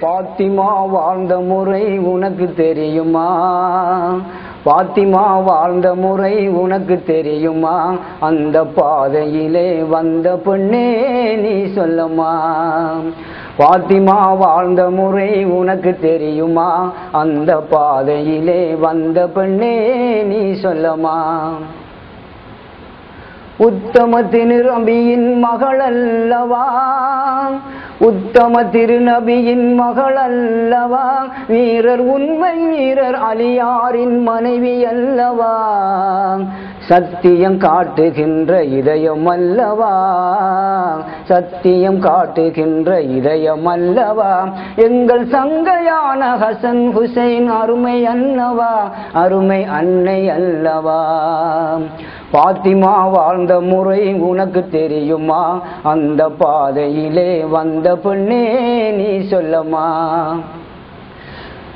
பாத்திமா வாழ்ந்த முறை உனக்கு தெரியுமா? பாத்திமா வாழ்ந்த முறை உனக்கு தெரியுமா? அந்த பாதையிலே வந்த பெண்ணே நீ சொல்லுமா? பாத்திமா வாழ்ந்த முறை உனக்கு தெரியுமா? அந்த பாதையிலே வந்த பெண்ணே நீ சொல்லுமா? உத்தமத்தின் ரபியின் மகள் அல்லவா உத்தம திருநபியின் மகள் அல்லவா? வீரர் உண்மை வீரர் அலியாரின் மனைவி அல்லவா? சத்தியம் காட்டுகின்ற இதயம் அல்லவா சத்தியம் காட்டுகின்ற இதயம் அல்லவா எங்கள் சங்கையான ஹசன் ஹுசைன் அருமை அல்லவா அருமை அன்னை அல்லவா? பாத்திமா வாழ்ந்த முறை உனக்கு தெரியுமா? அந்த பாதையிலே வந்த பெண்ணே நீ சொல்லமா?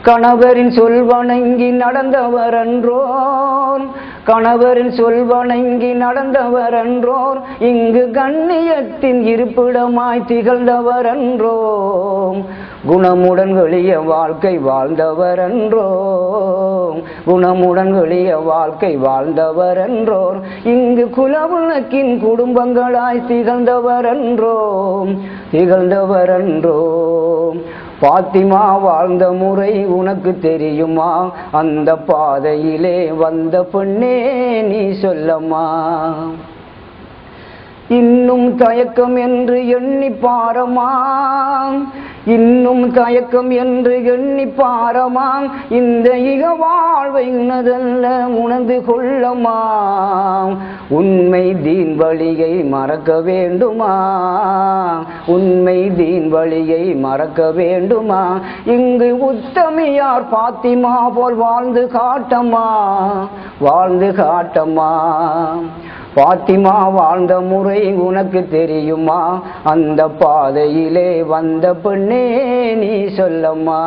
கணவரின் சொல் வணங்கி நடந்தவர் என்றோன் கணவரின் சொல் வணங்கி நடந்தவர் என்றோர் இங்கு கண்ணியத்தின் இருப்பிடமாய் திகழ்ந்தவர் என்றோம் குணமுடன் வெளிய வாழ்க்கை வாழ்ந்தவர் என்றோம் குணமுடன் வெளிய வாழ்க்கை வாழ்ந்தவர் என்றோர் இங்கு குலவுணக்கின் குடும்பங்களாய் திகழ்ந்தவர் என்றோம் திகழ்ந்தவர் என்றோம் பாத்திமா வாழ்ந்த முறை உனக்கு தெரியுமா? அந்த பாதையிலே வந்த பெண்ணே நீ சொல்லம்மா. இன்னும் தயக்கம் என்று எண்ணி பாரமா இன்னும் தயக்கம் என்று எண்ணி பாரமாம். இந்த இக வாழ்வை உனதல்ல உணர்ந்து கொள்ளமாம். உண்மை தீன் வழியை மறக்க வேண்டுமா உண்மை தீன் வழியை மறக்க வேண்டுமா இங்கு உத்தமியார் பாத்திமா போல் வாழ்ந்து காட்டமா வாழ்ந்து காட்டமா பாத்திமா வாழ்ந்த முறை உனக்கு தெரியுமா? அந்த பாதையிலே வந்த பெண்ணே நீ சொல்லம்மா.